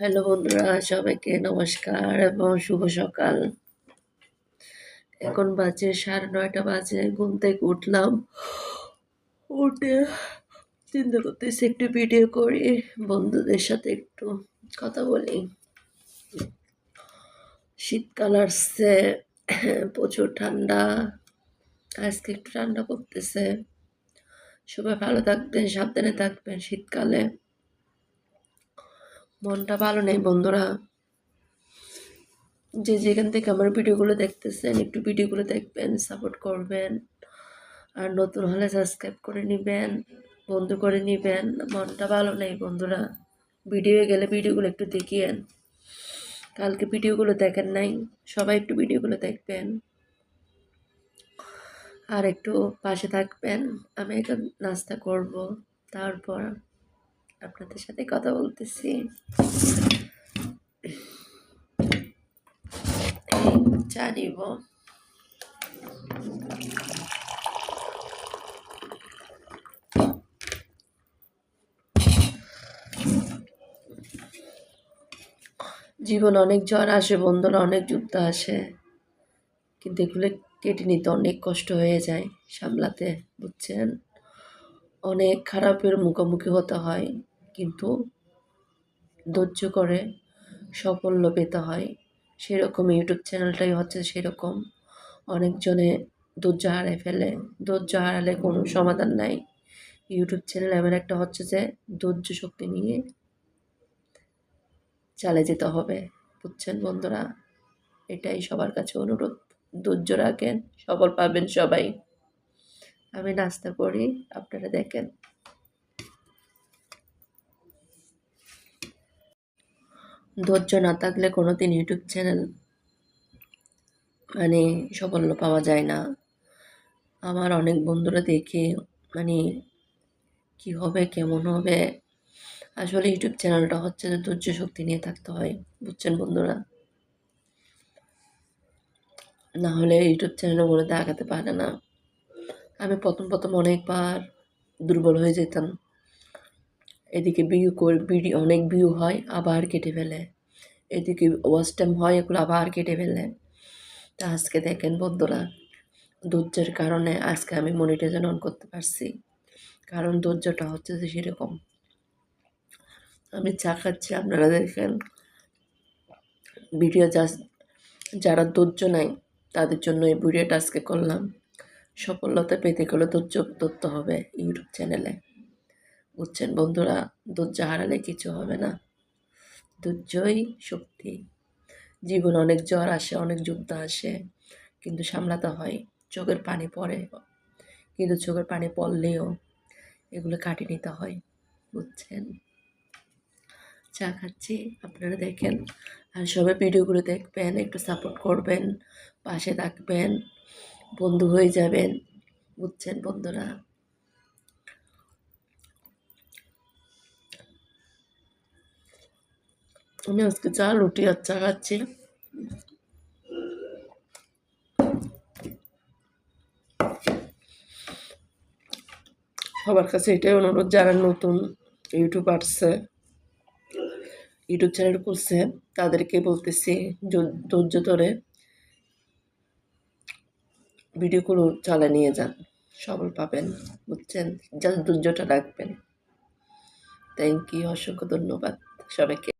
Hello বন্ধুরা, সবাইকে নমস্কার এবং শুভ সকাল। এখন বাজে সাড়ে নয়টা বাজে, ঘুম থেকে উঠলাম। উঠে চিন্তা করতেছি, একটু ভিডিও করি, বন্ধুদের সাথে একটু কথা বলি। শীতকাল আসছে, প্রচুর ঠান্ডা, আজকে একটু ঠান্ডা করতেছে সবাই ভালো থাকবেন, সাবধানে থাকবেন শীতকালে। মনটা ভালো নেই, বন্ধুরা। যে যেখান থেকে আমার ভিডিওগুলো দেখতেছেন, একটু ভিডিওগুলো দেখবেন সাপোর্ট করবেন। আর নতুন হলে সাবস্ক্রাইব করে নেবেন, বন্ধু করে নেবেন। মনটা ভালো নেই, বন্ধুরা। ভিডিও গেলে ভিডিওগুলো একটু দেখিয়েন। কালকে ভিডিওগুলো দেখেন নাই, সবাই একটু ভিডিওগুলো দেখবেন। আর একটু পাশে থাকবেন, আমি এখন নাস্তা করব, তারপর আপনাদের সাথে কথা বলতেছি। চা নিব। জীবন অনেক জ্বর আসে বন্ধুরা অনেক যুদ্ধ আসে, কিন্তু এগুলো কেটে নিতে অনেক কষ্ট হয়ে যায় সামলাতে, বুঝছেন? অনেক খারাপের মুখোমুখি হতে হয়। কিন্তু ধৈর্য করে সাফল্য পেতে হয়। সেরকম ইউটিউব চ্যানেলটাই হচ্ছে সেরকম। অনেকজনে ধৈর্য হারায় ফেলে। ধৈর্য হারালে কোনো সমাধান নাই। ইউটিউব চ্যানেল এমন একটা হচ্ছে যে, ধৈর্য শক্তি নিয়ে চালে যেতে হবে। বুঝছেন বন্ধুরা? এটাই সবার কাছে অনুরোধ। ধৈর্য রাখেন, সফল পাবেন সবাই। আমি নাস্তা করি আপনারা দেখেন। ধৈর্য না থাকলে কোনো দিন ইউটিউব চ্যানেল মানে সাফল্য পাওয়া যায় না। আমার অনেক বন্ধুরা দেখে মানে কি হবে, কেমন হবে? আসলে ইউটিউব চ্যানেলটা হচ্ছে যে ধৈর্য শক্তি নিয়ে থাকতে হয়, বুঝছেন বন্ধুরা? না হলে ইউটিউব চ্যানেলে বলে দেখাতে পারে না। আমি প্রথম প্রথম অনেকবার দুর্বল হয়ে যেতাম। এদিকে ভিউ করে ভিডিও অনেক ভিউ হয়, আবার কেটে ফেলে। এদিকে ওয়াচ টাইম হয়, এগুলো আবার কেটে ফেলে। তা আজকে দেখেন বন্ধুরা, ধৈর্যের কারণে আজকে আমি মনিটাইজেশন অন করতে পারছি। কারণ ধৈর্যটা হচ্ছে যে সেরকম। আমি চা খাচ্ছি, আপনারা দেখেন। ভিডিও যা যারা ধৈর্য নাই তাদের জন্য এই ভিডিওটা আজকে করলাম। সফলতা পেতে গেলে ধৈর্য ধরতে হবে ইউটিউব চ্যানেলে বুঝছেন বন্ধুরা? ধৈর্য হারালে কিছু হবে না। ধৈর্যই শক্তি। জীবন অনেক জ্বর আসে, অনেক যুদ্ধ আসে, কিন্তু সামলাতে হয়। চোখের পানি পড়ে, কিন্তু চোখের পানি পড়লেও এগুলো কাটিয়ে নিতে হয়, বুঝছেন? চা খাচ্ছি, আপনারা দেখেন। আর সবাই ভিডিওগুলো দেখবেন, একটু সাপোর্ট করবেন, পাশে থাকবেন, বন্ধু হয়ে যাবেন, বুঝছেন বন্ধুরা? আমি আজকে চা রুটি আর চা খাচ্ছি। সবার কাছে এটাই অনুরোধ, যারা নতুন ইউটিউব আসছে, ইউটিউব চ্যানেল করছে তাদেরকে বলতেছি, ধৈর্য ধরে ভিডিওগুলো চালা নিয়ে যান। সবল পাবেন, বুঝছেন? যা ধৈর্যটা রাখবেন। থ্যাংক ইউ অসংখ্য ধন্যবাদ সবাইকে।